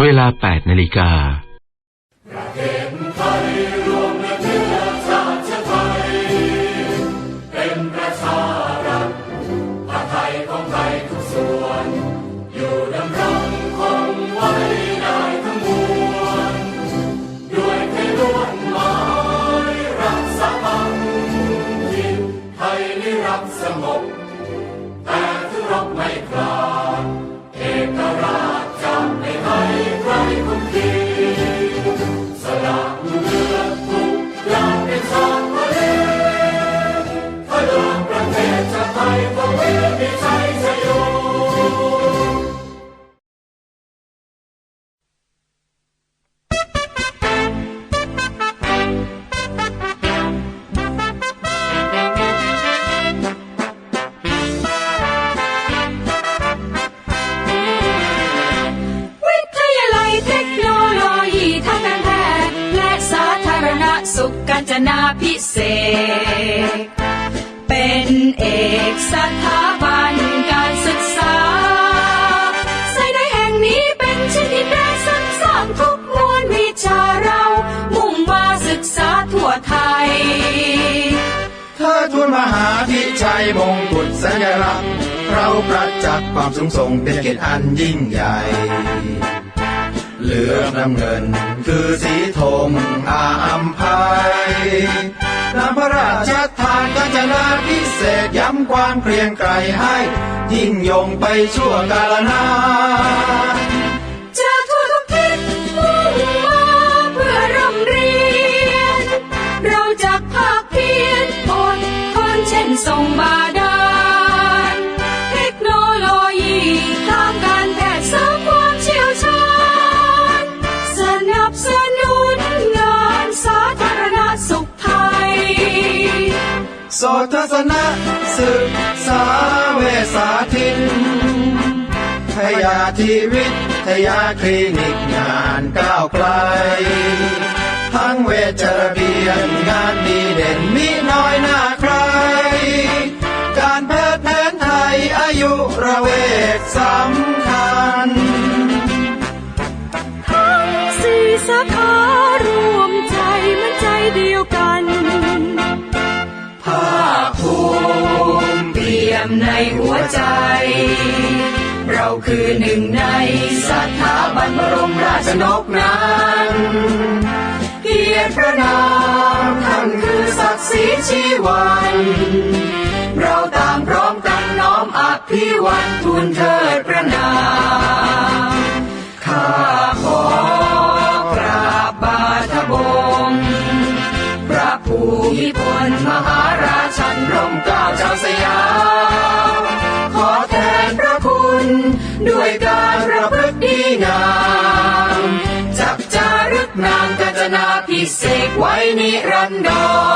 เวลา8นาฬิกา สุขกาญจนาพิเศษ เป็นเอกสถาบันการศึกษาใส่ในแห่งนี้เป็นชนที่แปรสรรสร้างทุกมวลวิชาเรา มุ่งมาศึกษาทั่วไทย เธอทูลมหาพิชัยมงกุฎสัญลักษณ์เราประจักษ์ความสูงส่งเป็นเกียรติอันยิ่งใหญ่ เหลืองน้ำเงิน คือสีธงอาอัมภัยน้ำพระราชทานกาญจนาพิเศษย้ำความเกรียงไกรให้ ยิ่งยงไปชั่วกาลนาน โสทศนะศึกษาเวสาทินพยาธิวิทยาคลินิกงานก้าวไกล ทั้งเวชระเบียนงานดีเด่นมีน้อยหน้าใคร การแพทย์แผนไทยอายุระเวกสำคัญ หัวใจ เราคือหนึ่งในสถาบันบรมราชนกนั้นเกียรติพระนามท่านคือศักดิ์ศรีชีวันเราตางพร้อมกันน้อมอภิวันทูลเทิดพระนามข้าขอกราบบาทบงพระภูมิพลมหาราชันร่มเกล้าเจ้าสยาม ด้วยการประพฤติดีงามจับจารึกนามกาญจนาพิเศษกไว้นิรันดร